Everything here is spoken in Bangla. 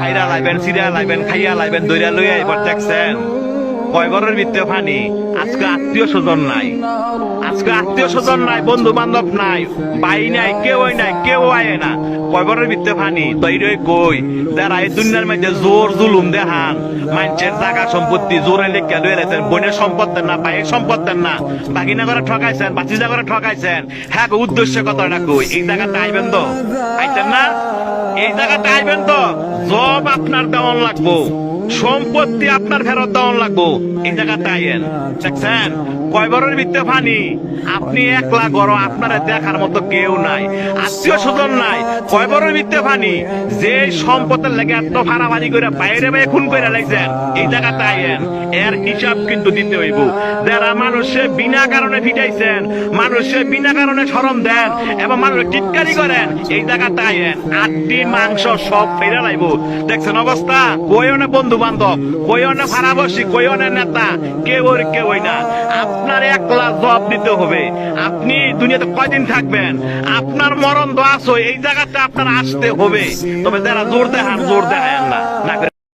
খাইরা লাইবেন লাইবেন, খাইয়া লাইবেন এবার দেখছেন। আজকে আত্মীয় স্বজন নাই। আজকে আত্মীয় স্বজন নাই বন্ধু বান্ধব নাই, বাই নাই কেউ নাই, কেউ আয় না। কই? যারা এই দুনিয়ার মধ্যে জোর জুলুম দেহান মানুষের জায়গা সম্পত্তি জোরে লেখা লয়ে রেছেন বোনের সম্পদ দেন না, ভাইয়ের সম্পদ দেন না, বাগিনা করে ঠকাইছেন বাচিজা করে ঠকাইছেন। হ্যাঁ উদ্দেশ্য কথাটা কই? এই জায়গাটা আইবেন তো? আইতেন না? এই জায়গাটা আইবেন তো? জব আপনার দেওয়ান লাগবো। সম্পত্তি আপনার ফেরত দেওয়ান লাগবো। এই জায়গাটা আইয়েন দেখছেন? কয় বড়ের ভিত্তে ফানি? আপনি একলা গড় আপনারা দেখার মতো কেউ নাই। আত্মীয় স্বজন নাই। কয় বড়ের ভিত্তে ফানি? যে সম্পদের লেগে এত ফাড়াফাড়ি করে বাইরে বাইরে খুন করে লাগছেন এই জায়গাটা আইয়েন এর হিসাব কিন্তু দিতে হইব। যারা মানুষে বিনা কারণে ফিটাইছেন, মানুষে বিনা কারণে সরম দেন, এবং মানুষ টিটকারি করেন, এই জায়গাটা আইয়েন আটটি মাংস সব ফেরে লাইব। দেখছেন অবস্থা? কইও বন্ধু বান্ধব কইও না না নেতা? কে ওর কেউ না? আপনার একলা জব দিতে হবে। আপনি দুনিয়াতে কয়দিন থাকবেন? আপনার মরণ আসো এই জায়গাতে আপনার আসতে হবে। তবে যারা জোর দেখান, জোর দেখায় না।